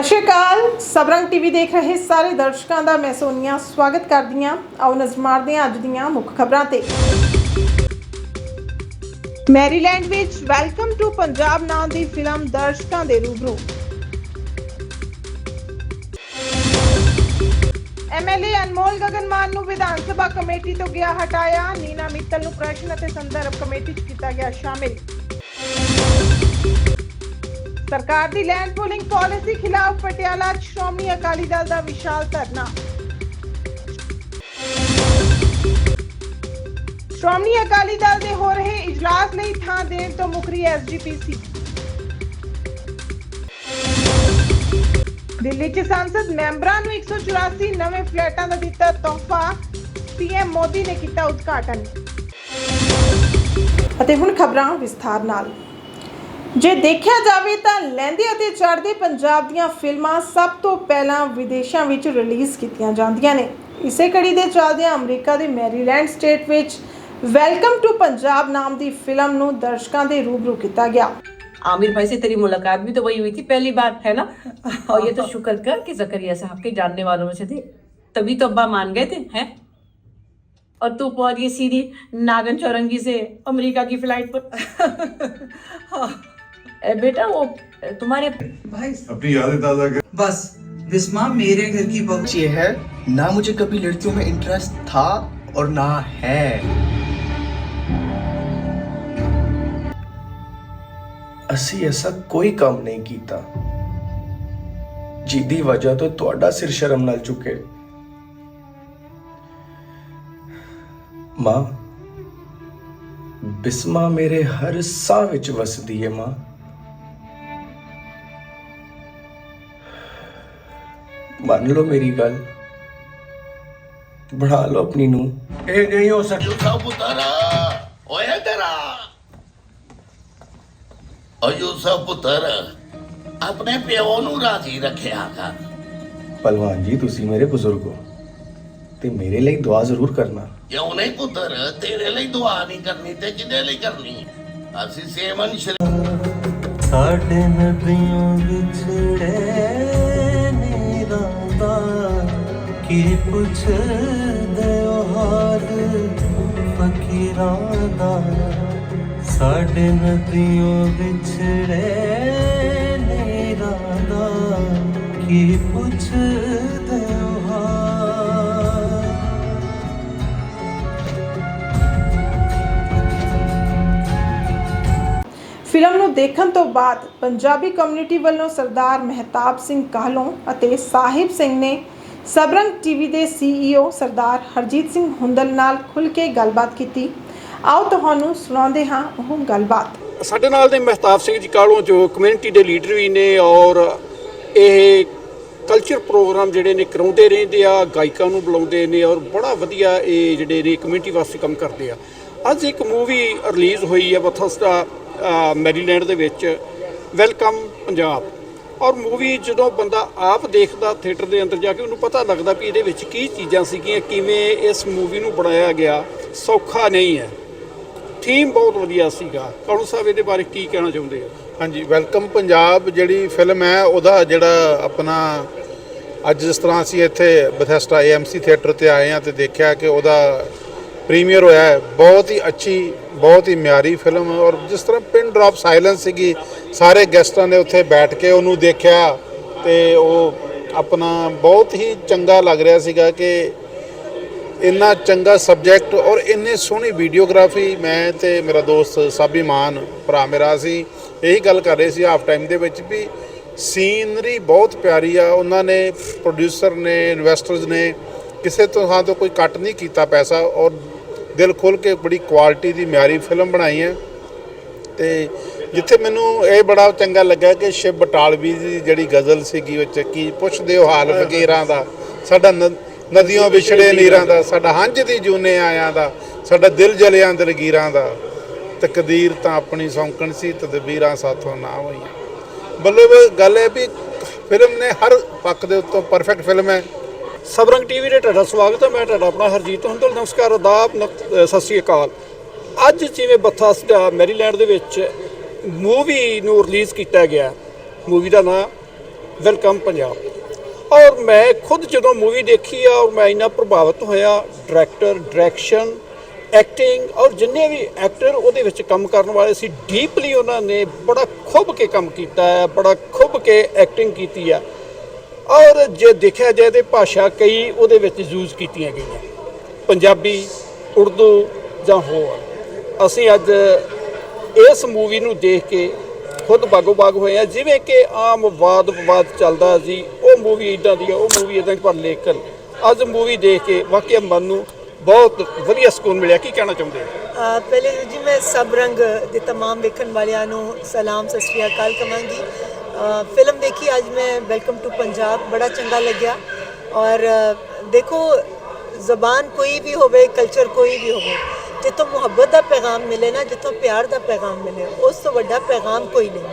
ਸਤਿ ਸ਼੍ਰੀ ਅਕਾਲ। ਸਬਰੰਗ ਟੀਵੀ ਦੇਖ ਰਹੇ ਸਾਰੇ ਦਰਸ਼ਕਾਂ ਦਾ ਮੈਂ ਸੋਨੀਆ ਸਵਾਗਤ ਕਰਦੀ ਹਾਂ। ਆਓ ਨਜ਼ਰ ਮਾਰਦੇ ਹਾਂ ਅੱਜ ਦੀਆਂ ਮੁੱਖ ਖਬਰਾਂ ਤੇ। ਮੈਰੀਲੈਂਡ ਵਿੱਚ ਵੈਲਕਮ ਟੂ ਪੰਜਾਬ ਨਾਂ ਦੀ ਫਿਲਮ ਦਰਸ਼ਕਾਂ ਦੇ ਰੂਬਰੂ। ਐਮਐਲਏ ਅਨਮੋਲ ਗਗਨਮਾਨ ਨੂੰ ਵਿਧਾਨ ਸਭਾ ਕਮੇਟੀ ਤੋਂ ਗਿਆ ਹਟਾਇਆ। ਨੀਨਾ ਮਿੱਤਲ ਨੂੰ ਪ੍ਰਸ਼ਨ ਅਤੇ ਸੰਦਰਭ ਕਮੇਟੀ 'ਚ ਕੀਤਾ ਗਿਆ ਸ਼ਾਮਿਲ। ਸਰਕਾਰ ਦੀ ਲੈਂਡ ਪੂਲਿੰਗ ਪਾਲਿਸੀ ਖਿਲਾਫ ਪਟਿਆਲਾ ਸ਼੍ਰੋਮਣੀ ਅਕਾਲੀ ਦਲ ਦਾ ਵਿਸ਼ਾਲ ਧਰਨਾ। ਸ਼੍ਰੋਮਣੀ ਅਕਾਲੀ ਦਲ ਦੇ ਹੋ ਰਹੇ ਇਜਲਾਸ ਲਈ ਥਾਂ ਦੇਣ ਤੋਂ ਮੁਕਰੀ ਐਸਜੀਪੀਸੀ ਦਿੱਲੀ 'ਚ ਸੰਸਦ ਮੈਂਬਰਾਂ ਨੂੰ 184 ਨਵੇਂ ਫਲੈਟਾਂ ਦਾ ਦਿੱਤਾ ਤੋਹਫਾ। ਪੀਐਮ ਮੋਦੀ ਨੇ ਕੀਤਾ ਉਦਘਾਟਨ। ਅਤੇ ਹੁਣ ਖਬਰਾਂ ਵਿਸਥਾਰ ਨਾਲ। ਜੇ ਦੇਖਿਆ ਜਾਵੇ ਤਾਂ ਲਹਿੰਦੇ ਅਤੇ ਚੜ੍ਹਦੇ ਪੰਜਾਬ ਦੀਆਂ ਫਿਲਮਾਂ ਸਭ ਤੋਂ ਪਹਿਲਾਂ ਵਿਦੇਸ਼ਾਂ ਵਿੱਚ ਰਿਲੀਜ਼ ਕੀਤੀਆਂ ਜਾਂਦੀਆਂ ਨੇ ਇਸੇ ਕੜੀ ਦੇ ਚੱਲਦਿਆਂ ਅਮਰੀਕਾ ਦੇ ਮੈਰੀਲੈਂਡ ਸਟੇਟ ਵਿੱਚ ਵੈਲਕਮ ਟੂ ਪੰਜਾਬ ਨਾਮ ਦੀ ਫਿਲਮ ਨੂੰ ਦਰਸ਼ਕਾਂ ਦੇ ਰੂਬਰੂ ਕੀਤਾ ਗਿਆ आमिर भाई से तेरी मुलाकात भी तो वही हुई थी पहली बार है ना और ये तो शुक्र कर कि जकरिया साहब के जानने वालों में से थे तभी तो अब्बा मान गए थे हैं और तू पहुंच गई सीधी नागन चौरंगी से अमेरिका की फ्लाइट पर ए, बेटा वो तुम्हारे भाई अपनी यादें ताज़ा कर बस बिस्मा मेरे घर की बहू ये है ना मुझे कभी लड़कियों में इंटरेस्ट था और ना है ਅਸੀਂ ਐਸਾ ਕੋਈ ਕੰਮ ਨਹੀਂ ਕੀਤਾ ਜਿਹਦੀ ਵਜ੍ਹਾ ਤੋਂ ਤੁਹਾਡਾ ਸਿਰ ਸ਼ਰਮ ਨਾਲ ਝੁਕੇ ਮਾਂ ਬਿਸਮਾ ਮੇਰੇ ਹਰ ਸਾਹ ਵਿੱਚ ਵਸਦੀ ਹੈ ਮਾਂ ਮੰਨ ਲਓ ਮੇਰੀ ਗੱਲ। ਬਣਾ ਲਓ ਆਪਣੀ ਨੂੰ ਇਹ ਨਹੀਂ ਹੋ ਸਕਦਾ। ਅਯੁੱਧਾ ਪੁੱਤਰਾ ਓਏ ਤੇਰਾ। ਅਯੁੱਧਾ ਪੁੱਤਰ ਆਪਣੇ ਪਿਓ ਨੂੰ ਰਾਜੀ ਰੱਖਿਆ ਕਰ। ਪਹਿਲਵਾਨ ਜੀ ਤੁਸੀਂ ਮੇਰੇ ਬਜ਼ੁਰਗ ਹੋ ਤੇ ਮੇਰੇ ਲਈ ਦੁਆ ਜ਼ਰੂਰ ਕਰਨਾ। ਕਿਉਂ ਨਹੀਂ ਪੁੱਤਰ? ਤੇਰੇ ਲਈ ਦੁਆ ਨਹੀਂ ਕਰਨੀ ਤੇ ਕਿਹਦੇ ਲਈ ਕਰਨੀ? ਅਸੀਂ ਸੇਵਨ ਸ਼੍ਰੀ ਸਾਡੇ ਨਦੀਆਂ ਵਿਛੜੇ ਕੀ ਪੁੱਛਦੇ ਹਾਲ। ਫਕੀਰਾਂ ਦਾ ਸਾਡੇ ਨਦੀਆਂ ਵਿਛੜੇ ਨੀ ਰੰਦਾ ਕੀ ਪੁੱਛਦੇ ਹਾਲ। ਫਿਲਮ ਨੂੰ ਦੇਖਣ ਤੋਂ ਬਾਅਦ ਪੰਜਾਬੀ ਕਮਿਊਨਿਟੀ ਵੱਲੋਂ ਸਰਦਾਰ ਮਹਿਤਾਬ ਸਿੰਘ ਕਾਹਲੋਂ ਅਤੇ ਸਾਹਿਬ ਸਿੰਘ ਨੇ ਸਬਰੰਗ ਟੀਵੀ ਦੇ ਸੀਈਓ ਸਰਦਾਰ ਹਰਜੀਤ ਸਿੰਘ ਹੁੰਦਲ ਨਾਲ ਖੁੱਲ੍ਹ ਕੇ ਗੱਲਬਾਤ ਕੀਤੀ। ਆਓ ਤੁਹਾਨੂੰ ਸੁਣਾਉਂਦੇ ਹਾਂ ਉਹ ਗੱਲਬਾਤ। ਸਾਡੇ ਨਾਲ ਦੇ ਮਹਿਤਾਬ ਸਿੰਘ ਜੀ ਕਾਲੋਂ ਜੋ ਕਮਿਊਨਿਟੀ ਦੇ ਲੀਡਰ ਵੀ ਨੇ ਔਰ ਇਹ ਕਲਚਰ ਪ੍ਰੋਗਰਾਮ ਜਿਹੜੇ ਨੇ ਕਰਾਉਂਦੇ ਰਹਿੰਦੇ ਆ, ਗਾਇਕਾਂ ਨੂੰ ਬੁਲਾਉਂਦੇ ਨੇ ਔਰ ਬੜਾ ਵਧੀਆ ਇਹ ਜਿਹੜੇ ਨੇ ਕਮਿਊਨਿਟੀ ਵਾਸਤੇ ਕੰਮ ਕਰਦੇ ਆ। ਅੱਜ ਇੱਕ ਮੂਵੀ ਰਿਲੀਜ਼ ਹੋਈ ਹੈ ਬਥਸਟਾ ਮੈਰੀਲੈਂਡ ਦੇ ਵਿੱਚ ਵੈਲਕਮ ਪੰਜਾਬ। ਔਰ ਮੂਵੀ ਜਦੋਂ ਬੰਦਾ ਆਪ ਦੇਖਦਾ, ਥੀਏਟਰ ਦੇ ਅੰਦਰ ਜਾ ਕੇ ਉਹਨੂੰ ਪਤਾ ਲੱਗਦਾ ਵੀ ਇਹਦੇ ਵਿੱਚ ਕੀ ਚੀਜ਼ਾਂ ਸੀਗੀਆਂ, ਕਿਵੇਂ ਇਸ ਮੂਵੀ ਨੂੰ ਬਣਾਇਆ ਗਿਆ, ਸੌਖਾ ਨਹੀਂ ਹੈ। ਥੀਮ ਬਹੁਤ ਵਧੀਆ ਸੀਗਾ। ਕੌਣ ਸਾਹਿਬ ਇਹਦੇ ਬਾਰੇ ਕੀ ਕਹਿਣਾ ਚਾਹੁੰਦੇ ਆ ਹਾਂਜੀ, ਵੈਲਕਮ ਪੰਜਾਬ ਜਿਹੜੀ ਫਿਲਮ ਹੈ, ਉਹਦਾ ਜਿਹੜਾ ਆਪਣਾ ਅੱਜ ਜਿਸ ਤਰ੍ਹਾਂ ਅਸੀਂ ਇੱਥੇ ਬਥੈਸਟਾ ਏਐਮਸੀ ਥੀਏਟਰ ਤੇ ਆਏ ਹਾਂ ਤੇ ਦੇਖਿਆ ਕਿ ਉਹਦਾ ਪ੍ਰੀਮੀਅਰ ਹੋਇਆ ਹੈ। ਬਹੁਤ ਹੀ ਅੱਛੀ, ਬਹੁਤ ਹੀ ਮਿਆਰੀ ਫਿਲਮ ਔਰ ਜਿਸ ਤਰ੍ਹਾਂ ਪਿਨ ਡ੍ਰੌਪ ਸਾਇਲੈਂਸ ਸੀਗੀ, ਸਾਰੇ ਗੈਸਟਾਂ ਨੇ ਉੱਥੇ ਬੈਠ ਕੇ ਉਹਨੂੰ ਦੇਖਿਆ ਤੇ ਉਹ ਆਪਣਾ ਬਹੁਤ ਹੀ ਚੰਗਾ ਲੱਗ ਰਿਹਾ ਸੀਗਾ ਕਿ ਇੰਨਾ ਚੰਗਾ ਸਬਜੈਕਟ ਔਰ ਇੰਨੇ ਸੋਹਣੀ ਵੀਡੀਓਗ੍ਰਾਫੀ ਮੈਂ ਤੇ ਮੇਰਾ ਦੋਸਤ ਸਾਬੀ ਮਾਨ, ਭਰਾ ਮੇਰਾ ਸੀ ਇਹੀ ਗੱਲ ਕਰ ਰਹੇ ਸੀ ਹਾਫ ਟਾਈਮ ਦੇ ਵਿੱਚ ਵੀ ਸੀਨਰੀ ਬਹੁਤ ਪਿਆਰੀ ਆ। ਉਹਨਾਂ ਨੇ ਪ੍ਰੋਡਿਊਸਰ ਨੇ ਇਨਵੈਸਟਰਸ ਨੇ ਕਿਸੇ ਤੋਂ ਹਾਂ ਤੋਂ ਕੋਈ ਕੱਟ ਨਹੀਂ ਕੀਤਾ ਪੈਸਾ ਔਰ ਦਿਲ ਖੋਲ ਕੇ ਬੜੀ ਕੁਆਲਿਟੀ ਦੀ ਮਿਆਰੀ ਫਿਲਮ ਬਣਾਈ ਹੈ। ਤੇ ਜਿੱਥੇ ਮੈਨੂੰ ਇਹ ਬੜਾ ਚੰਗਾ ਲੱਗਾ ਕਿ ਸ਼ਿਵ ਬਟਾਲਵੀ ਦੀ ਜਿਹੜੀ ਗਜ਼ਲ ਸੀਗੀ ਵਿੱਚ ਕੀ ਪੁੱਛਦੇ ਹੋ ਹਾਲ ਫਕੀਰਾਂ ਦਾ, ਸਾਡਾ ਨ- ਨਦੀਆਂ ਵਿਛੜੇ ਨੀਰਾਂ ਦਾ, ਸਾਡਾ ਹੰਝ ਦੀ ਜੂਨੇ ਆਇਆਂ ਦਾ, ਸਾਡਾ ਦਿਲ ਜਲਿਆਂ ਦਲਗੀਰਾਂ ਦਾ। ਤਕਦੀਰ ਤਾਂ ਆਪਣੀ ਸੌਂਕਣ ਸੀ, ਤਦਬੀਰਾਂ ਸਾਥੋਂ ਨਾ ਹੋਈਆਂ। ਮਤਲਬ ਗੱਲ ਹੈ ਵੀ ਫਿਲਮ ਨੇ ਹਰ ਪੱਖ ਦੇ ਉੱਤੋਂ ਪਰਫੈਕਟ ਫਿਲਮ ਹੈ। ਸਬਰੰਗ ਟੀਵੀ ਦੇ ਤੁਹਾਡਾ ਸਵਾਗਤ ਹੈ, ਮੈਂ ਤੁਹਾਡਾ ਆਪਣਾ ਹਰਜੀਤ ਹੁੰਦਲ ਨਮਸਕਾਰ, ਅਦਾਬ ਨ- ਸਤਿ ਸ੍ਰੀ ਅਕਾਲ। ਅੱਜ ਜਿਵੇਂ ਬੱਥਾ ਬਥਾਸਟਾ ਮੈਰੀਲੈਂਡ ਦੇ ਵਿੱਚ ਮੂਵੀ ਨੂੰ ਰਿਲੀਜ਼ ਕੀਤਾ ਗਿਆ, ਮੂਵੀ ਦਾ ਨਾਮ ਵੈਲਕਮ ਪੰਜਾਬ। ਔਰ ਮੈਂ ਖੁਦ ਜਦੋਂ ਮੂਵੀ ਦੇਖੀ ਆ, ਔਰ ਮੈਂ ਇੰਨਾ ਪ੍ਰਭਾਵਿਤ ਹੋਇਆ, ਡਾਇਰੈਕਟਰ, ਡਾਇਰੈਕਸ਼ਨ, ਐਕਟਿੰਗ, ਔਰ ਜਿੰਨੇ ਵੀ ਐਕਟਰ ਉਹਦੇ ਵਿੱਚ ਕੰਮ ਕਰਨ ਵਾਲੇ ਸੀ, ਡੀਪਲੀ ਉਹਨਾਂ ਨੇ ਬੜਾ ਖੁੱਭ ਕੇ ਕੰਮ ਕੀਤਾ ਹੈ, ਬੜਾ ਖੁੱਭ ਕੇ ਐਕਟਿੰਗ ਕੀਤੀ ਆ ਔਰ ਜੇ ਦੇਖਿਆ ਜਾਏ ਤੇ ਭਾਸ਼ਾ ਕਈ ਉਹਦੇ ਵਿੱਚ ਯੂਜ਼ ਕੀਤੀਆਂ ਗਈਆਂ ਪੰਜਾਬੀ ਉਰਦੂ ਜਾਂ ਹੋਰ ਅਸੀਂ ਅੱਜ ਇਸ ਮੂਵੀ ਨੂੰ ਦੇਖ ਕੇ ਖੁਦ ਬਾਗੋ ਬਾਗ ਹੋਏ ਆ ਜਿਵੇਂ ਕਿ ਆਮ ਵਾਦ ਵਿਵਾਦ ਚੱਲਦਾ ਸੀ ਉਹ ਮੂਵੀ ਇਦਾਂ ਦੀ ਆ ਉਹ ਮੂਵੀ ਇਦਾਂ ਪਰ ਲੇਕਿਨ ਅੱਜ ਮੂਵੀ ਦੇਖ ਕੇ ਵਾਕਿਆ ਮਨ ਨੂੰ ਬਹੁਤ ਵਧੀਆ ਸਕੂਨ ਮਿਲਿਆ ਕੀ ਕਹਿਣਾ ਚਾਹੁੰਦੇ ਹੋ ਅ, ਪਹਿਲੇ ਜੀ ਮੈਂ ਸਭ ਰੰਗ ਦੇ तमाम ਵੇਖਣ ਵਾਲਿਆਂ ਨੂੰ ਸਲਾਮ ਸਤਿ ਸ਼੍ਰੀ ਅਕਾਲ ਕਵਾਂਗੀ ਅ, ਫਿਲਮ ਦੇਖੀ, ਅੱਜ ਮੈਂ ਵੈਲਕਮ ਟੂ ਪੰਜਾਬ ਬੜਾ ਚੰਗਾ ਲੱਗਿਆ। ਔਰ ਦੇਖੋ, ਜ਼ਬਾਨ ਕੋਈ ਵੀ ਹੋਵੇ ਕਲਚਰ ਕੋਈ ਵੀ ਹੋਵੇ, ਜਿੱਥੋਂ ਮੁਹੱਬਤ ਦਾ ਪੈਗਾਮ ਮਿਲੇ ਨਾ, ਜਿੱਥੋਂ ਪਿਆਰ ਦਾ ਪੈਗਾਮ ਮਿਲੇ, ਉਸ ਤੋਂ ਵੱਡਾ ਪੈਗਾਮ ਕੋਈ ਨਹੀਂ।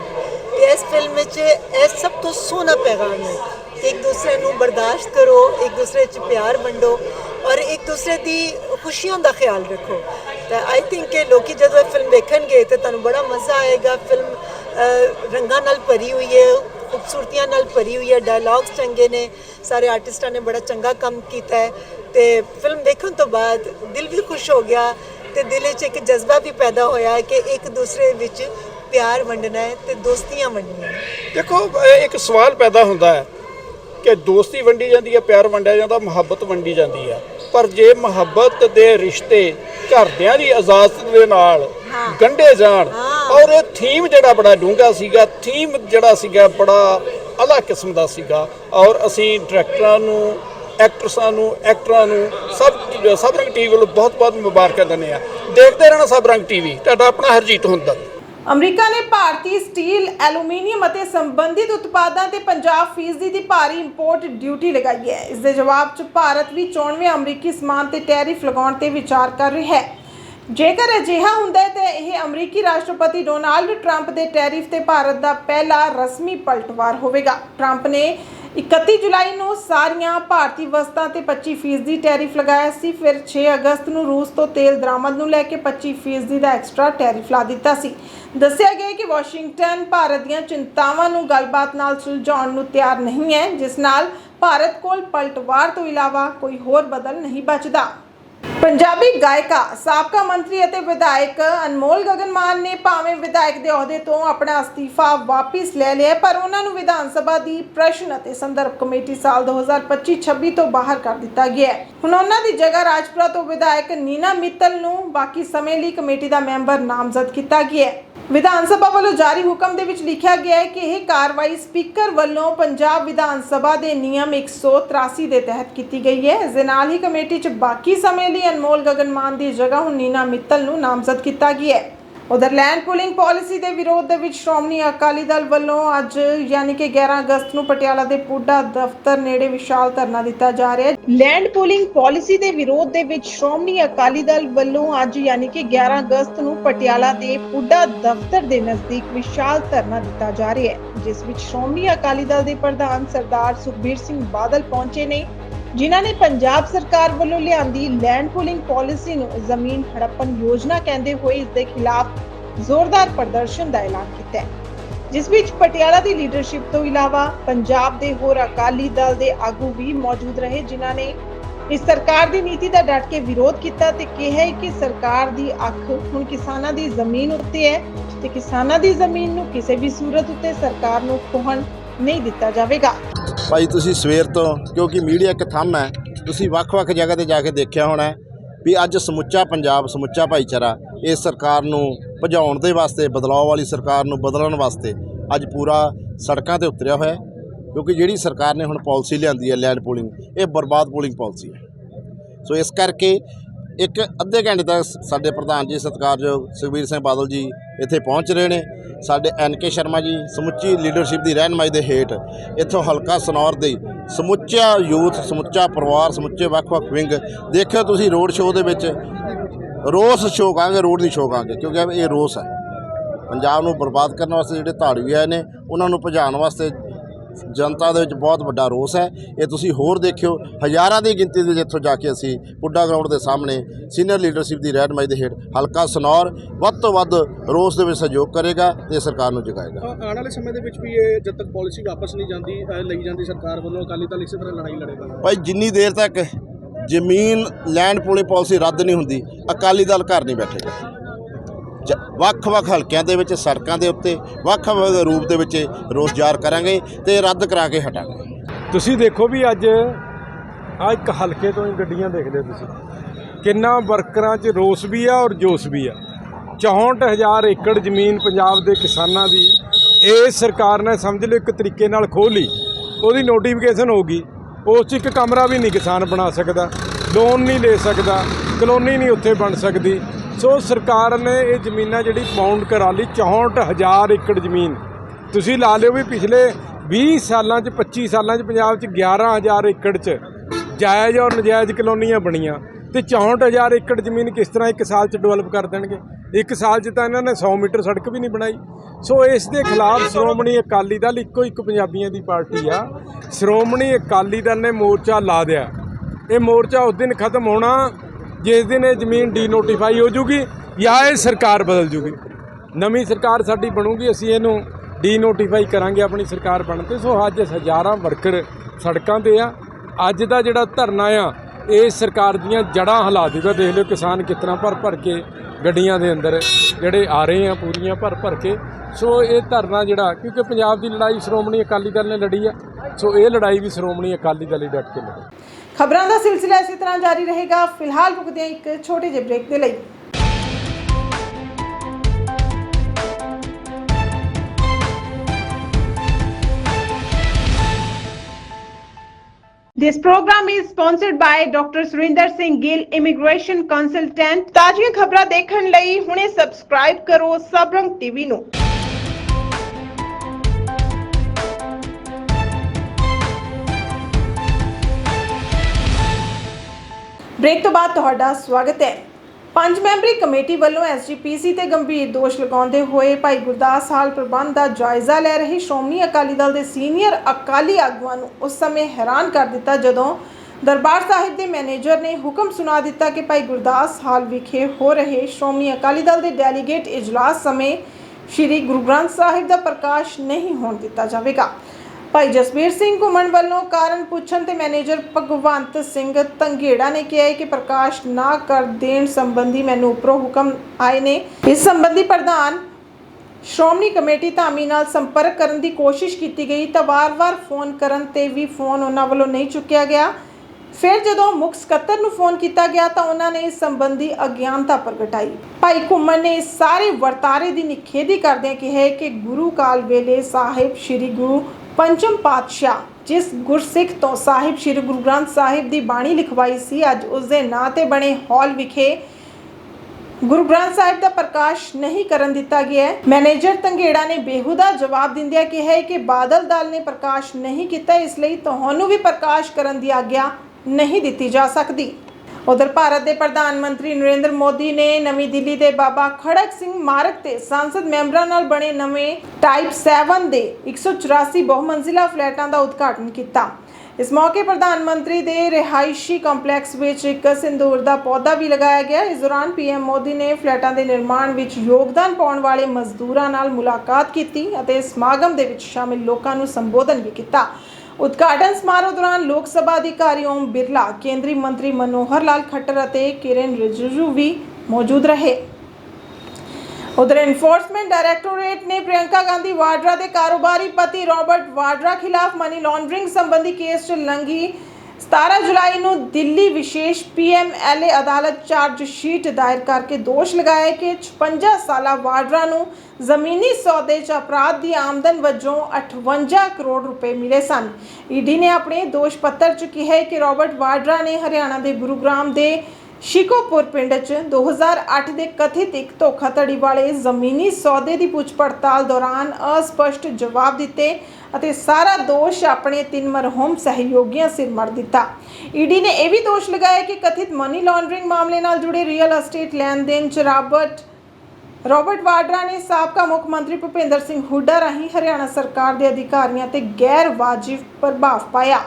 ਤੇ ਇਸ ਫਿਲਮ ਵਿੱਚ ਇਹ ਸਭ ਤੋਂ ਸੋਹਣਾ ਪੈਗਾਮ ਹੈ ਕਿ ਇੱਕ ਦੂਸਰੇ ਨੂੰ ਬਰਦਾਸ਼ਤ ਕਰੋ, ਇੱਕ ਦੂਸਰੇ 'ਚ ਪਿਆਰ ਵੰਡੋ ਔਰ ਇੱਕ ਦੂਸਰੇ ਦੀ ਖੁਸ਼ੀਆਂ ਦਾ ਖਿਆਲ ਰੱਖੋ। ਤਾਂ ਆਈ ਥਿੰਕ ਕਿ ਲੋਕੀ ਜਦੋਂ ਇਹ ਫਿਲਮ ਦੇਖਣਗੇ, ਤੇ ਤੁਹਾਨੂੰ ਬੜਾ ਮਜ਼ਾ ਆਏਗਾ। ਫਿਲਮ ਰੰਗਾਂ ਨਾਲ ਭਰੀ ਹੋਈ ਹੈ ਖੂਬਸੂਰਤੀਆਂ ਨਾਲ ਭਰੀ ਹੋਈ ਹੈ ਡਾਇਲੌਗਸ ਚੰਗੇ ਨੇ ਸਾਰੇ ਆਰਟਿਸਟਾਂ ਨੇ ਬੜਾ ਚੰਗਾ ਕੰਮ ਕੀਤਾ ਹੈ ਤੇ ਫਿਲਮ ਦੇਖਣ ਤੋਂ ਬਾਅਦ ਦਿਲ ਵੀ ਖੁਸ਼ ਹੋ ਗਿਆ ਤੇ ਦਿਲ ਵਿੱਚ ਇੱਕ ਜਜ਼ਬਾ ਵੀ ਪੈਦਾ ਹੋਇਆ ਕਿ ਇੱਕ ਦੂਸਰੇ ਵਿੱਚ ਪਿਆਰ ਵੰਡਣਾ ਹੈ ਤੇ ਦੋਸਤੀਆਂ ਵੰਡਣੀਆਂ ਦੇਖੋ ਇੱਕ ਸਵਾਲ ਪੈਦਾ ਹੁੰਦਾ ਹੈ ਕਿ ਦੋਸਤੀ ਵੰਡੀ ਜਾਂਦੀ ਹੈ ਪਿਆਰ ਵੰਡਿਆ ਜਾਂਦਾ ਮੁਹੱਬਤ ਵੰਡੀ ਜਾਂਦੀ ਹੈ। ਪਰ ਜੇ ਮੁਹੱਬਤ ਦੇ ਰਿਸ਼ਤੇ ਘਰਦਿਆਂ ਦੀ ਇਜਾਜ਼ਤ ਦੇ ਨਾਲ ਗੰਢੇ ਜਾਣ ਔਰ ਇਹ ਥੀਮ ਜਿਹੜਾ ਬੜਾ ਡੂੰਘਾ ਸੀਗਾ ਥੀਮ ਜਿਹੜਾ ਸੀਗਾ ਬੜਾ ਅਲੱਗ ਕਿਸਮ ਦਾ ਸੀਗਾ। ਔਰ ਅਸੀਂ ਡਾਇਰੈਕਟਰਾਂ ਨੂੰ ਐਕਟਰਸਾਂ ਨੂੰ ਐਕਟਰਾਂ ਨੂੰ ਸਭ ਸਭ ਰੰਗ ਟੀਵੀ ਵੱਲੋਂ ਬਹੁਤ ਬਹੁਤ ਮੁਬਾਰਕਾਂ ਦਿੰਦੇ ਆ ਦੇਖਦੇ ਰਹਿਣਾ ਸਭ ਰੰਗ ਟੀਵੀ ਤੁਹਾਡਾ ਆਪਣਾ ਹਰਜੀਤ ਹੁੰਦਾ ਅਮਰੀਕਾ ਨੇ ਭਾਰਤੀ ਸਟੀਲ, ਐਲੂਮੀਨੀਅਮ ਅਤੇ ਸੰਬੰਧਿਤ ਉਤਪਾਦਾਂ ਤੇ 50% ਦੀ ਭਾਰੀ ਇੰਪੋਰਟ ਡਿਊਟੀ ਲਗਾਈ ਹੈ। ਇਸ ਦੇ ਜਵਾਬ 'ਚ ਭਾਰਤ ਵੀ 94 ਅਮਰੀਕੀ ਸਮਾਨ ਤੇ ਟੈਰਿਫ ਲਗਾਉਣ ਤੇ ਵਿਚਾਰ ਕਰ ਰਿਹਾ ਹੈ। ਜੇਕਰ ਅਜਿਹਾ ਹੁੰਦਾ ਹੈ, ਤਾਂ ਇਹ ਅਮਰੀਕੀ ਰਾਸ਼ਟਰਪਤੀ ਡੋਨਾਲਡ ਟਰੰਪ ਦੇ ਟੈਰਿਫ ਤੇ ਭਾਰਤ ਦਾ ਪਹਿਲਾ ਰਸਮੀ ਪਲਟਵਾਰ ਹੋਵੇਗਾ। ਟਰੰਪ ਨੇ 31 ਜੁਲਾਈ ਨੂੰ ਸਾਰੀਆਂ ਭਾਰਤੀ ਵਸਤਾਂ ਤੇ 25% ਦੀ ਟੈਰਿਫ ਲਗਾਇਆ ਸੀ, ਫਿਰ 6 ਅਗਸਤ ਨੂੰ ਰੂਸ ਤੋਂ ਤੇਲ ਦਰਾਮਦ ਨੂੰ ਲੈ ਕੇ 25% ਦਾ ਐਕਸਟਰਾ ਟੈਰਿਫ ਲਾ ਦਿੱਤਾ ਸੀ। ਦੱਸਿਆ ਗਿਆ ਕਿ ਵਾਸ਼ਿੰਗਟਨ ਭਾਰਤ ਦੀਆਂ ਚਿੰਤਾਵਾਂ ਨੂੰ ਗੱਲਬਾਤ ਨਾਲ ਸੁਲਝਾਉਣ ਨੂੰ ਤਿਆਰ ਨਹੀਂ ਹੈ, ਜਿਸ ਨਾਲ ਭਾਰਤ ਕੋਲ ਪਲਟਵਾਰ ਤੋਂ ਇਲਾਵਾ ਕੋਈ ਹੋਰ ਬਦਲ ਨਹੀਂ ਬਚਦਾ। ਪੰਜਾਬੀ ਗਾਇਕਾ, ਸਾਬਕਾ ਮੰਤਰੀ ਅਤੇ ਵਿਧਾਇਕ ਅਨਮੋਲ ਗਗਨ ਮਾਨ ਨੇ ਭਾਵੇਂ ਵਿਧਾਇਕ ਦੇ ਅਹੁਦੇ ਤੋਂ ਆਪਣਾ ਅਸਤੀਫਾ ਵਾਪਿਸ ਲੈ ਲਿਆ, ਪਰ ਉਹਨਾਂ ਨੂੰ ਵਿਧਾਨ ਸਭਾ ਦੀ ਪ੍ਰਸ਼ਨ ਅਤੇ ਸੰਦਰਭ ਕਮੇਟੀ ਸਾਲ 2025-26 ਤੋਂ ਬਾਹਰ ਕਰ ਦਿੱਤਾ ਗਿਆ ਹੈ। ਹੁਣ ਉਹਨਾਂ ਦੀ ਜਗ੍ਹਾ ਰਾਜਪੁਰਾ ਤੋਂ ਵਿਧਾਇਕ ਨੀਨਾ ਮਿੱਤਲ ਨੂੰ ਬਾਕੀ ਸਮੇਂ ਲਈ ਕਮੇਟੀ ਦਾ ਮੈਂਬਰ ਨਾਮਜ਼ਦ ਕੀਤਾ ਗਿਆ ਹੈ। ਵਿਧਾਨ ਸਭਾ ਵੱਲੋਂ ਜਾਰੀ ਹੁਕਮ ਦੇ ਵਿੱਚ ਲਿਖਿਆ ਗਿਆ ਹੈ ਕਿ ਇਹ ਕਾਰਵਾਈ ਸਪੀਕਰ ਵੱਲੋਂ ਪੰਜਾਬ ਵਿਧਾਨ ਸਭਾ ਦੇ ਨਿਯਮ 183 ਦੇ ਤਹਿਤ ਕੀਤੀ ਗਈ ਹੈ। ਇਸ ਦੇ ਨਾਲ ਹੀ ਕਮੇਟੀ 'ਚ ਬਾਕੀ ਸਮੇਂ ਲਈ ਅਨਮੋਲ ਗਗਨਮਾਨ ਦੀ ਜਗ੍ਹਾ ਹੁਣ ਨੀਨਾ ਮਿੱਤਲ ਨੂੰ ਨਾਮਜ਼ਦ ਕੀਤਾ ਗਿਆ ਹੈ। ਉਧਰ ਲੈਂਡ ਪੂਲਿੰਗ ਪਾਲਿਸੀ ਦੇ ਵਿਰੋਧ ਦੇ ਵਿੱਚ ਸ਼੍ਰੋਮਣੀ ਅਕਾਲੀ ਦਲ ਵੱਲੋਂ ਅੱਜ ਯਾਨੀ ਕਿ 11 ਅਗਸਤ ਨੂੰ ਪਟਿਆਲਾ ਦੇ ਪੁੱਡਾ ਦਫ਼ਤਰ ਨੇੜੇ ਵਿਸ਼ਾਲ ਧਰਨਾ ਦਿੱਤਾ ਜਾ ਰਿਹਾ ਹੈ। ਲੈਂਡ ਪੂਲਿੰਗ ਪਾਲਿਸੀ ਦੇ ਵਿਰੋਧ ਦੇ ਵਿੱਚ ਸ਼੍ਰੋਮਣੀ ਅਕਾਲੀ ਦਲ ਵੱਲੋਂ ਅੱਜ ਯਾਨੀ ਕਿ 11 ਅਗਸਤ ਨੂੰ ਪਟਿਆਲਾ ਦੇ ਪੁੱਡਾ ਦਫ਼ਤਰ ਦੇ ਨਜ਼ਦੀਕ ਵਿਸ਼ਾਲ ਧਰਨਾ ਦਿੱਤਾ ਜਾ ਰਿਹਾ ਹੈ, ਜਿਸ ਵਿੱਚ ਸ਼੍ਰੋਮਣੀ ਅਕਾਲੀ ਦਲ ਦੇ ਪ੍ਰਧਾਨ ਸਰਦਾਰ ਸੁਖਬੀਰ ਸਿੰਘ ਬਾਦਲ ਪਹੁੰਚੇ ਨੇ। ਜਿਨ੍ਹਾਂ ਨੇ ਪੰਜਾਬ ਸਰਕਾਰ ਵੱਲੋਂ ਲਿਆਂਦੀ ਲੈਂਡ ਪੂਲਿੰਗ ਪਾਲਿਸੀ ਨੂੰ ਜ਼ਮੀਨ ਹੜੱਪਣ ਯੋਜਨਾ ਕਹਿੰਦੇ ਹੋਏ ਇਸ ਦੇ ਖਿਲਾਫ ਜ਼ੋਰਦਾਰ ਪ੍ਰਦਰਸ਼ਨ ਦਾ ਐਲਾਨ ਕੀਤਾ ਹੈ। ਜਿਸ ਵਿੱਚ ਪਟਿਆਲਾ ਦੀ ਲੀਡਰਸ਼ਿਪ ਤੋਂ ਇਲਾਵਾ ਪੰਜਾਬ ਦੇ ਹੋਰ ਅਕਾਲੀ ਦਲ ਦੇ ਆਗੂ ਵੀ ਮੌਜੂਦ ਰਹੇ, ਜਿਨ੍ਹਾਂ ਨੇ ਇਸ ਸਰਕਾਰ ਦੀ ਨੀਤੀ ਦਾ ਡਟ ਕੇ ਵਿਰੋਧ ਕੀਤਾ ਤੇ ਕਿਹਾ ਹੈ ਕਿ ਸਰਕਾਰ ਦੀ ਅੱਖ ਹੁਣ ਕਿਸਾਨਾਂ ਦੀ ਜ਼ਮੀਨ ਉੱਤੇ ਹੈ ਤੇ ਕਿਸਾਨਾਂ ਦੀ ਜ਼ਮੀਨ ਨੂੰ ਕਿਸੇ ਵੀ ਸੂਰਤ ਉੱਤੇ ਸਰਕਾਰ ਨੂੰ ਖੋਹਣ ਨਹੀਂ ਦਿੱਤਾ ਜਾਵੇਗਾ। ਭਾਈ ਤੁਸੀਂ ਸਵੇਰ ਤੋਂ, ਕਿਉਂਕਿ ਮੀਡੀਆ ਇੱਕ ਥੰਮ ਹੈ, ਤੁਸੀਂ ਵੱਖ-ਵੱਖ ਜਗ੍ਹਾ ਤੇ ਜਾ ਕੇ ਦੇਖਿਆ ਹੋਣਾ ਵੀ ਅੱਜ ਸਮੁੱਚਾ ਪੰਜਾਬ, ਸਮੁੱਚਾ ਭਾਈਚਾਰਾ ਇਸ ਸਰਕਾਰ ਨੂੰ ਭਜਾਉਣ ਦੇ ਵਾਸਤੇ, ਬਦਲਾਅ ਵਾਲੀ ਸਰਕਾਰ ਨੂੰ ਬਦਲਣ ਵਾਸਤੇ ਅੱਜ ਪੂਰਾ ਸੜਕਾਂ ਤੇ ਉਤਰਿਆ ਹੋਇਆ ਕਿਉਂਕਿ ਜਿਹੜੀ ਸਰਕਾਰ ਨੇ ਹੁਣ ਪਾਲਿਸੀ ਲਿਆਂਦੀ ਹੈ ਲੈਂਡ ਪੂਲਿੰਗ ਇਹ ਬਰਬਾਦ ਪੂਲਿੰਗ ਪਾਲਿਸੀ ਹੈ। ਸੋ ਇਸ ਕਰਕੇ ਇੱਕ ਅੱਧੇ ਘੰਟੇ ਤੱਕ ਸਾਡੇ ਪ੍ਰਧਾਨ ਜੀ ਸਤਿਕਾਰਯੋਗ ਸੁਖਬੀਰ ਸਿੰਘ ਬਾਦਲ ਜੀ ਇੱਥੇ ਪਹੁੰਚ ਰਹੇ ਨੇ। ਸਾਡੇ ਐਨ ਕੇ ਸ਼ਰਮਾ ਜੀ, ਸਮੁੱਚੀ ਲੀਡਰਸ਼ਿਪ ਦੀ ਰਹਿਨਮਾਈ ਦੇ ਹੇਠ ਇੱਥੋਂ ਹਲਕਾ ਸਨੌਰ ਦੇ ਸਮੁੱਚਾ ਯੂਥ, ਸਮੁੱਚਾ ਪਰਿਵਾਰ, ਸਮੁੱਚੇ ਵੱਖ-ਵੱਖ ਵਿੰਗ ਦੇਖਿਓ ਤੁਸੀਂ ਰੋਡ ਸ਼ੋਅ ਦੇ ਵਿੱਚ। ਰੋਸ ਸ਼ੋਅ ਕਹਾਂਗੇ, ਰੋਡ ਦੀ ਸ਼ੋਅ ਕਹਾਂਗੇ, ਕਿਉਂਕਿ ਇਹ ਰੋਸ ਹੈ। ਪੰਜਾਬ ਨੂੰ ਬਰਬਾਦ ਕਰਨ ਵਾਸਤੇ ਜਿਹੜੇ ਧਾੜਵੀ ਆਏ ਨੇ, ਉਹਨਾਂ ਨੂੰ ਭਜਾਉਣ ਵਾਸਤੇ ਜਨਤਾ ਦੇ ਵਿੱਚ ਬਹੁਤ ਵੱਡਾ ਰੋਸ ਹੈ। ਇਹ ਤੁਸੀਂ ਹੋਰ ਦੇਖਿਓ ਹਜ਼ਾਰਾਂ ਦੀ ਗਿਣਤੀ ਦੇ ਇੱਥੋਂ ਜਾ ਕੇ ਅਸੀਂ ਪੁੱਡਾ ਗਰਾਊਂਡ ਦੇ ਸਾਹਮਣੇ ਸੀਨੀਅਰ ਲੀਡਰਸ਼ਿਪ ਦੀ ਰਹਿਨਮਾਈ ਦੇ ਹੇਠ ਹਲਕਾ ਸਨੌਰ ਵੱਧ ਤੋਂ ਵੱਧ ਰੋਸ ਦੇ ਵਿੱਚ ਸਹਿਯੋਗ ਕਰੇਗਾ ਤੇ ਸਰਕਾਰ ਨੂੰ ਜਗਾਏਗਾ। ਆਉਣ ਵਾਲੇ ਸਮੇਂ ਦੇ ਵਿੱਚ ਵੀ ਇਹ ਜਦ ਤੱਕ ਪਾਲਿਸੀ ਵਾਪਸ ਨਹੀਂ ਜਾਂਦੀ ਲਈ ਜਾਂਦੀ ਸਰਕਾਰ ਵੱਲੋਂ ਅਕਾਲੀ ਦਲ ਇਸੇ ਤਰ੍ਹਾਂ ਲੜਾਈ ਲੜੇਗਾ। ਭਾਈ ਜਿੰਨੀ ਦੇਰ ਤੱਕ ਜ਼ਮੀਨ ਲੈਂਡ ਪੂਲਿੰਗ ਪਾਲਿਸੀ ਰੱਦ ਨਹੀਂ ਹੁੰਦੀ ਅਕਾਲੀ ਦਲ ਘਰ ਨਹੀਂ ਬੈਠੇਗਾ। ਵੱਖ-ਵੱਖ ਹਲਕਿਆਂ ਦੇ ਵਿੱਚ, ਸੜਕਾਂ ਦੇ ਉੱਤੇ ਵੱਖ-ਵੱਖ ਰੂਪ ਦੇ ਵਿੱਚ ਰੋਸ ਜ਼ਾਹਰ ਕਰਾਂਗੇ ਤੇ ਰੱਦ ਕਰਾ ਕੇ ਹਟਾਂਗੇ। ਤੁਸੀਂ ਦੇਖੋ ਵੀ ਅੱਜ ਆ ਇੱਕ ਹਲਕੇ ਤੋਂ ਹੀ ਗੱਡੀਆਂ ਦੇਖਦੇ ਹੋ ਤੁਸੀਂ। ਕਿੰਨਾ ਵਰਕਰਾਂ 'ਚ ਰੋਸ ਵੀ ਆ ਔਰ ਜੋਸ਼ ਵੀ ਆ। 64000 ਏਕੜ ਜ਼ਮੀਨ ਪੰਜਾਬ ਦੇ ਕਿਸਾਨਾਂ ਦੀ। ਇਹ ਸਰਕਾਰ ਨੇ ਸਮਝ ਲਿਓ ਇੱਕ ਤਰੀਕੇ ਨਾਲ ਖੋਹ ਲਈ ਉਹਦੀ ਨੋਟੀਫਿਕੇਸ਼ਨ ਹੋ ਗਈ। ਉਸ 'ਚ ਇੱਕ ਕਮਰਾ ਵੀ ਨਹੀਂ ਕਿਸਾਨ ਬਣਾ ਸਕਦਾ। ਲੋਨ ਨਹੀਂ ਲੈ ਸਕਦਾ। ਕਲੋਨੀ ਨਹੀਂ ਉੱਥੇ ਬਣ ਸਕਦੀ। ਸੋ ਸਰਕਾਰ ਨੇ ਇਹ ਜ਼ਮੀਨਾਂ ਜਿਹੜੀ ਬਾਉਂਡ ਕਰਾ ਲਈ 64000 ਏਕੜ ਜ਼ਮੀਨ। ਤੁਸੀਂ ਲਾ ਲਿਓ ਵੀ ਪਿਛਲੇ 20 ਸਾਲਾਂ 'ਚ 25 ਸਾਲਾਂ 'ਚ ਪੰਜਾਬ 'ਚ 11000 ਏਕੜ 'ਚ ਜਾਇਜ਼ ਔਰ ਨਜਾਇਜ਼ ਕਲੋਨੀਆਂ ਬਣੀਆਂ। ਤੇ 64000 ਏਕੜ ਜ਼ਮੀਨ ਕਿਸ ਤਰ੍ਹਾਂ ਇੱਕ ਸਾਲ 'ਚ ਡਿਵੈਲਪ ਕਰ ਦੇਣਗੇ? ਇੱਕ ਸਾਲ 'ਚ ਤਾਂ ਇਹਨਾਂ ਨੇ 100 ਮੀਟਰ ਸੜਕ ਵੀ ਨਹੀਂ ਬਣਾਈ। ਸੋ ਇਸ ਦੇ ਖਿਲਾਫ ਸ਼੍ਰੋਮਣੀ ਅਕਾਲੀ ਦਲ ਇੱਕੋ ਇੱਕ ਪੰਜਾਬੀਆਂ ਦੀ ਪਾਰਟੀ ਆ। ਸ਼੍ਰੋਮਣੀ ਅਕਾਲੀ ਦਲ ਨੇ ਮੋਰਚਾ ਲਾ ਦਿਆ। ਇਹ ਮੋਰਚਾ ਉਸ ਦਿਨ ਖਤਮ ਹੋਣਾ ਜਿਸ ਦਿਨ ਇਹ ਜ਼ਮੀਨ ਡੀਨੋਟੀਫਾਈ ਹੋ ਜੂਗੀ ਜਾਂ ਇਹ ਸਰਕਾਰ ਬਦਲ ਜੂਗੀ। ਨਵੀਂ ਸਰਕਾਰ ਸਾਡੀ ਬਣੂਗੀ, ਅਸੀਂ ਇਹਨੂੰ ਡੀਨੋਟੀਫਾਈ ਕਰਾਂਗੇ ਆਪਣੀ ਸਰਕਾਰ ਬਣ ਤੇ। ਸੋ ਅੱਜ ਹਜ਼ਾਰਾਂ ਵਰਕਰ ਸੜਕਾਂ ਤੇ ਆ। ਅੱਜ ਦਾ ਜਿਹੜਾ ਧਰਨਾ ਆ, ਇਹ ਸਰਕਾਰ ਦੀਆਂ ਜੜਾਂ ਹਿਲਾ ਦੇਗਾ ਦੇਖ ਲਿਓ ਕਿਸਾਨ ਕਿਤਨਾ ਭਰ ਭਰ ਕੇ ਗੱਡੀਆਂ ਦੇ ਅੰਦਰ ਜਿਹੜੇ ਆ ਰਹੇ ਆ, ਪੂਰੀਆਂ ਭਰ ਭਰ ਕੇ। ਸੋ ਇਹ ਧਰਨਾ ਜਿਹੜਾ, ਕਿਉਂਕਿ ਪੰਜਾਬ ਦੀ ਲੜਾਈ ਸ਼੍ਰੋਮਣੀ ਅਕਾਲੀ ਦਲ ਨੇ ਲੜੀ ਆ। ਸੋ ਇਹ ਲੜਾਈ ਵੀ ਸ਼੍ਰੋਮਣੀ ਅਕਾਲੀ ਦਲ ਹੀ ਡਟ ਕੇ ਲੜੀ। ਖਬਰਾਂ ਦਾ ਸਿਲਸਿਲਾ ਇਸੇ ਤਰ੍ਹਾਂ ਜਾਰੀ ਰਹੇਗਾ ਫਿਲਹਾਲ ਰੁਕਦੇ ਹਾਂ ਇੱਕ ਛੋਟੇ ਜਿਹੇ ਬ੍ਰੇਕ ਦੇ ਲਈ This program is sponsored by Dr. Surinder Singh Gill Immigration Consultant ਤਾਜ਼ੀਆਂ ਖਬਰਾਂ ਦੇਖਣ ਲਈ ਹੁਣੇ ਸਬਸਕ੍ਰਾਈਬ ਕਰੋ ਸਬਰੰਗ ਟੀਵੀ ਨੂੰ ਬ੍ਰੇਕ ਤੋਂ ਬਾਅਦ ਤੁਹਾਡਾ ਸਵਾਗਤ ਹੈ। ਪੰਜ ਮੈਂਬਰੀ ਕਮੇਟੀ ਵੱਲੋਂ ਐਸਜੀਪੀਸੀ ਤੇ ਗੰਭੀਰ ਦੋਸ਼ ਲਗਾਉਂਦੇ ਹੋਏ ਭਾਈ ਗੁਰਦਾਸ ਹਾਲ ਪ੍ਰਬੰਧ ਦਾ ਜਾਇਜ਼ਾ ਲੈ ਰਹੇ ਸ਼੍ਰੋਮਣੀ ਅਕਾਲੀ ਦਲ ਦੇ ਸੀਨੀਅਰ ਅਕਾਲੀ ਆਗੂਆਂ ਨੂੰ ਉਸ ਸਮੇਂ ਹੈਰਾਨ ਕਰ ਦਿੱਤਾ ਜਦੋਂ ਦਰਬਾਰ ਸਾਹਿਬ ਦੇ ਮੈਨੇਜਰ ਨੇ ਹੁਕਮ ਸੁਣਾ ਦਿੱਤਾ ਕਿ ਭਾਈ ਗੁਰਦਾਸ ਹਾਲ ਵਿਖੇ ਹੋ ਰਹੇ ਸ਼੍ਰੋਮਣੀ ਅਕਾਲੀ ਦਲ ਦੇ ਡੈਲੀਗੇਟ ਇਜਲਾਸ ਸਮੇਂ ਸ੍ਰੀ ਗੁਰੂ ਗ੍ਰੰਥ ਸਾਹਿਬ ਦਾ ਪ੍ਰਕਾਸ਼ ਨਹੀਂ ਹੋਣ ਦਿੱਤਾ ਜਾਵੇਗਾ। ਭਾਈ ਜਸਬੀਰ ਸਿੰਘ ਘੁੰਮਣ ਵੱਲੋਂ ਕਾਰਨ ਪੁੱਛਣ ਤੇ ਮੈਨੇਜਰ ਭਗਵੰਤ ਸਿੰਘ ਤੰਗੇੜਾ ਨੇ ਕਿਹਾ ਕਿ ਪ੍ਰਕਾਸ਼ ਨਾ ਕਰ ਦੇਣ ਸੰਬੰਧੀ ਮੈਨੂੰ ਉੱਪਰੋਂ ਹੁਕਮ ਆਏ ਨੇ। ਇਸ ਸੰਬੰਧੀ ਪ੍ਰਧਾਨ ਸ਼੍ਰੋਮਣੀ ਕਮੇਟੀ ਧਾਮੀ ਨਾਲ ਸੰਪਰਕ ਕਰਨ ਦੀ ਕੋਸ਼ਿਸ਼ ਕੀਤੀ ਗਈ ਤਾਂ ਵਾਰ-ਵਾਰ ਫੋਨ ਕਰਨ ਤੇ ਵੀ ਫੋਨ ਉਹਨਾਂ ਵੱਲੋਂ ਨਹੀਂ ਚੁੱਕਿਆ ਗਿਆ। ਫਿਰ ਜਦੋਂ ਮੁੱਖ ਸਕੱਤਰ ਨੂੰ ਫੋਨ ਕੀਤਾ ਗਿਆ ਤਾਂ ਉਹਨਾਂ ਨੇ ਇਸ ਸੰਬੰਧੀ ਅਗਿਆਨਤਾ ਪ੍ਰਗਟਾਈ। ਭਾਈ ਘੁੰਮਣ ਨੇ ਇਸ ਸਾਰੇ ਵਰਤਾਰੇ ਦੀ ਨਿਖੇਧੀ ਕਰਦਿਆਂ ਕਿਹਾ ਕਿ ਗੁਰੂ ਕਾਲ ਵੇਲੇ ਸਾਹਿਬ ਸ੍ਰੀ ਗੁਰੂ ਪੰਚਮ ਪਾਤਸ਼ਾਹ, ਜਿਸ ਗੁਰਸਿੱਖ ਤੋਂ ਸਾਹਿਬ ਸ੍ਰੀ ਗੁਰੂ ਗ੍ਰੰਥ ਸਾਹਿਬ ਦੀ ਬਾਣੀ ਲਿਖਵਾਈ ਸੀ, ਅੱਜ ਉਸ ਦੇ ਨਾਂ ਤੇ ਬਣੇ ਹਾਲ ਵਿਖੇ ਗੁਰੂ ਗ੍ਰੰਥ ਸਾਹਿਬ ਦਾ ਪ੍ਰਕਾਸ਼ ਨਹੀਂ ਕਰਨ ਦਿੱਤਾ ਗਿਆ ਹੈ। ਮੈਨੇਜਰ ਤੰਗੇੜਾ ਨੇ ਬੇਹੂਦਾ ਜਵਾਬ ਦਿੰਦਿਆਂ ਕਿਹਾ ਹੈ ਕਿ ਬਾਦਲ ਦਲ ਨੇ ਪ੍ਰਕਾਸ਼ ਨਹੀਂ ਕੀਤਾ, ਇਸ ਲਈ ਤੁਹਾਨੂੰ ਵੀ ਪ੍ਰਕਾਸ਼ ਕਰਨ ਦੀ ਆਗਿਆ ਨਹੀਂ ਦਿੱਤੀ ਜਾ ਸਕਦੀ। ਉਧਰ ਭਾਰਤ ਦੇ ਪ੍ਰਧਾਨ ਮੰਤਰੀ ਨਰਿੰਦਰ ਮੋਦੀ ਨੇ ਨਵੀਂ ਦਿੱਲੀ ਦੇ ਬਾਬਾ ਖੜਕ ਸਿੰਘ ਮਾਰਗ ਤੇ ਸੰਸਦ ਮੈਂਬਰਾਂ ਨਾਲ ਬਣੇ ਨਵੇਂ ਟਾਈਪ 7 ਦੇ 184 ਬਹੁਮੰਜ਼ਿਲਾ ਫਲੈਟਾਂ ਦਾ ਉਦਘਾਟਨ ਕੀਤਾ। ਇਸ ਮੌਕੇ ਪ੍ਰਧਾਨ ਮੰਤਰੀ ਦੇ ਰਿਹਾਇਸ਼ੀ ਕੰਪਲੈਕਸ ਵਿੱਚ ਇੱਕ ਸਿੰਦੂਰ ਦਾ ਪੌਦਾ ਵੀ ਲਗਾਇਆ ਗਿਆ। ਇਸ ਦੌਰਾਨ ਪੀਐਮ ਮੋਦੀ ਨੇ ਫਲੈਟਾਂ ਦੇ ਨਿਰਮਾਣ ਵਿੱਚ ਯੋਗਦਾਨ ਪਾਉਣ ਵਾਲੇ ਮਜ਼ਦੂਰਾਂ ਨਾਲ ਮੁਲਾਕਾਤ ਕੀਤੀ ਅਤੇ ਸਮਾਗਮ ਦੇ ਵਿੱਚ ਸ਼ਾਮਿਲ ਲੋਕਾਂ ਨੂੰ ਸੰਬੋਧਨ ਵੀ ਕੀਤਾ। ਉਦਘਾਟਨ ਸਮਾਰੋਹ ਦੌਰਾਨ ਲੋਕ ਸਭਾ ਅਧਿਕਾਰੀ ਓਮ ਬਿਰਲਾ, ਕੇਂਦਰੀ ਮੰਤਰੀ ਮਨੋਹਰ ਲਾਲ ਖੱਟਰ ਅਤੇ ਕਿਰਨ ਰਿਜਿਜੂ ਵੀ ਮੌਜੂਦ ਰਹੇ। ਉਧਰ ਐਨਫੋਰਸਮੈਂਟ ਡਾਇਰੈਕਟੋਰੇਟ ਨੇ ਪ੍ਰਿਯੰਕਾ ਗਾਂਧੀ ਵਾਡਰਾ ਦੇ ਕਾਰੋਬਾਰੀ ਪਤੀ ਰਾਬਰਟ ਵਾਡਰਾ ਖਿਲਾਫ ਮਨੀ ਲਾਂਡਰਿੰਗ ਸੰਬੰਧੀ ਕੇਸ 'ਚ ਲੰਘੀ 17 ਜੁਲਾਈ ਨੂੰ ਦਿੱਲੀ ਵਿਸ਼ੇਸ਼ ਪੀਐਮਐਲਏ ਅਦਾਲਤ ਚਾਰਜ ਸ਼ੀਟ ਦਾਇਰ ਕਰਕੇ ਦੋਸ਼ ਲਗਾਇਆ ਕਿ 56 ਸਾਲਾ ਵਾਡਰਾ ਨੂੰ ਜ਼ਮੀਨੀ ਸੌਦੇ 'ਚ ਅਪਰਾਧ ਦੀ ਆਮਦਨ ਵਜੋਂ 58 ਕਰੋੜ ਰੁਪਏ ਮਿਲੇ ਸਨ। ਈਡੀ ਨੇ ਆਪਣੇ ਦੋਸ਼ ਪੱਤਰ 'ਚ ਕਿਹਾ ਕਿ ਰਾਬਰਟ ਵਾਡਰਾ ਨੇ ਹਰਿਆਣਾ ਦੇ ਗੁਰੂਗ੍ਰਾਮ ਦੇ ਸ਼ਿਕੋਪੁਰ ਪਿੰਡ 'ਚ 2008 ਦੇ ਕਥਿਤ ਇੱਕ ਧੋਖਾਧੜੀ ਵਾਲੇ ਜ਼ਮੀਨੀ ਸੌਦੇ ਦੀ ਪੁੱਛ ਪੜਤਾਲ ਦੌਰਾਨ ਅਸਪਸ਼ਟ ਜਵਾਬ ਦਿੱਤੇ ਅਤੇ ਸਾਰਾ ਦੋਸ਼ ਆਪਣੇ ਤਿੰਨ ਮਰਹੂਮ ਸਹਿਯੋਗੀਆਂ ਸਿਰ ਮੜ ਦਿੱਤਾ। ਈਡੀ ਨੇ ਇਹ ਵੀ ਦੋਸ਼ ਲਗਾਇਆ ਕਿ ਕਥਿਤ ਮਨੀ ਲਾਂਡਰਿੰਗ ਮਾਮਲੇ ਨਾਲ ਜੁੜੇ ਰੀਅਲ ਅਸਟੇਟ ਲੈਣ ਦੇਣ 'ਚ ਰਾਬਰਟ ਰੋਬਰਟ ਵਾਡਰਾ ਨੇ ਸਾਬਕਾ ਮੁੱਖ ਮੰਤਰੀ ਭੁਪਿੰਦਰ ਸਿੰਘ ਹੁੱਡਾ ਰਾਹੀਂ ਹਰਿਆਣਾ ਸਰਕਾਰ ਦੇ ਅਧਿਕਾਰੀਆਂ ਤੇ ਗੈਰ ਵਾਜਿਬ ਪ੍ਰਭਾਵ ਪਾਇਆ।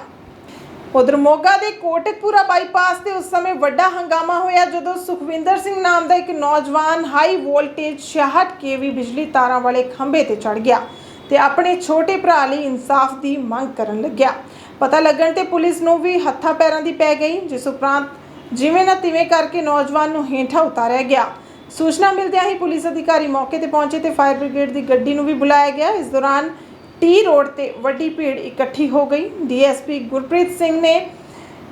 ਉਧਰ ਮੋਗਾ ਦੇ ਕੋਟਕਪੂਰਾ ਬਾਈਪਾਸ ਤੇ ਉਸ ਸਮੇਂ ਵੱਡਾ ਹੰਗਾਮਾ ਹੋਇਆ ਜਦੋਂ ਸੁਖਵਿੰਦਰ ਸਿੰਘ ਨਾਮ ਦਾ ਇੱਕ ਨੌਜਵਾਨ ਹਾਈ ਵੋਲਟੇਜ 66 ਕੇਵੀ ਬਿਜਲੀ ਤਾਰਾਂ ਵਾਲੇ ਖੰਭੇ ਤੇ ਚੜ ਗਿਆ ਤੇ ਆਪਣੇ ਛੋਟੇ ਭਰਾ ਲਈ ਇਨਸਾਫ ਦੀ ਮੰਗ ਕਰਨ ਲੱਗਿਆ। ਪਤਾ ਲੱਗਣ ਤੇ ਪੁਲਿਸ ਨੂੰ ਵੀ ਹੱਥਾਂ ਪੈਰਾਂ ਦੀ ਪੈ ਗਈ, ਜਿਸ ਉਪਰੰਤ ਜਿਵੇਂ ਨਾ ਤਿਵੇਂ ਕਰਕੇ ਨੌਜਵਾਨ ਨੂੰ ਹੇਠਾਂ ਉਤਾਰਿਆ ਗਿਆ। ਸੂਚਨਾ ਮਿਲਦਿਆਂ ਹੀ ਪੁਲਿਸ ਅਧਿਕਾਰੀ ਮੌਕੇ ਤੇ ਪਹੁੰਚੇ ਤੇ ਫਾਇਰ ਬ੍ਰਿਗੇਡ ਦੀ ਗੱਡੀ ਨੂੰ ਵੀ ਬੁਲਾਇਆ ਗਿਆ। ਇਸ ਦੌਰਾਨ ਟੀ ਰੋਡ ਤੇ ਵੱਡੀ ਭੀੜ ਇਕੱਠੀ ਹੋ ਗਈ। ਡੀਐਸਪੀ ਗੁਰਪ੍ਰੀਤ ਸਿੰਘ ਨੇ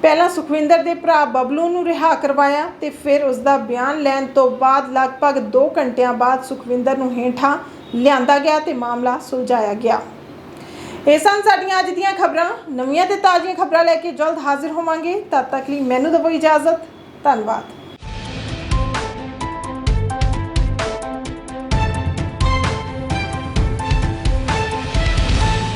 ਪਹਿਲਾਂ ਸੁਖਵਿੰਦਰ ਦੇ ਭਰਾ ਬਬਲੂ ਨੂੰ ਰਿਹਾ ਕਰਵਾਇਆ ਤੇ ਫਿਰ ਉਸ ਦਾ ਬਿਆਨ ਲੈਣ ਤੋਂ ਬਾਅਦ ਲਗਭਗ 2 ਘੰਟਿਆਂ ਬਾਅਦ ਸੁਖਵਿੰਦਰ ਨੂੰ ਹੇਠਾਂ ਲਿਆਂਦਾ ਗਿਆ ਤੇ ਮਾਮਲਾ ਸੁਲਝਾਇਆ ਗਿਆ। ਇਹ ਸਨ ਸਾਡੀਆਂ ਅੱਜ ਦੀਆਂ ਖਬਰਾਂ। ਨਵੀਆਂ ਤੇ ਤਾਜ਼ੀਆਂ ਖਬਰਾਂ ਲੈ ਕੇ ਜਲਦ ਹਾਜ਼ਰ ਹੋਵਾਂਗੇ। ਤਦ ਤੱਕ ਲਈ ਮੈਨੂੰ ਦਿਓ ਇਜਾਜ਼ਤ। ਧੰਨਵਾਦ।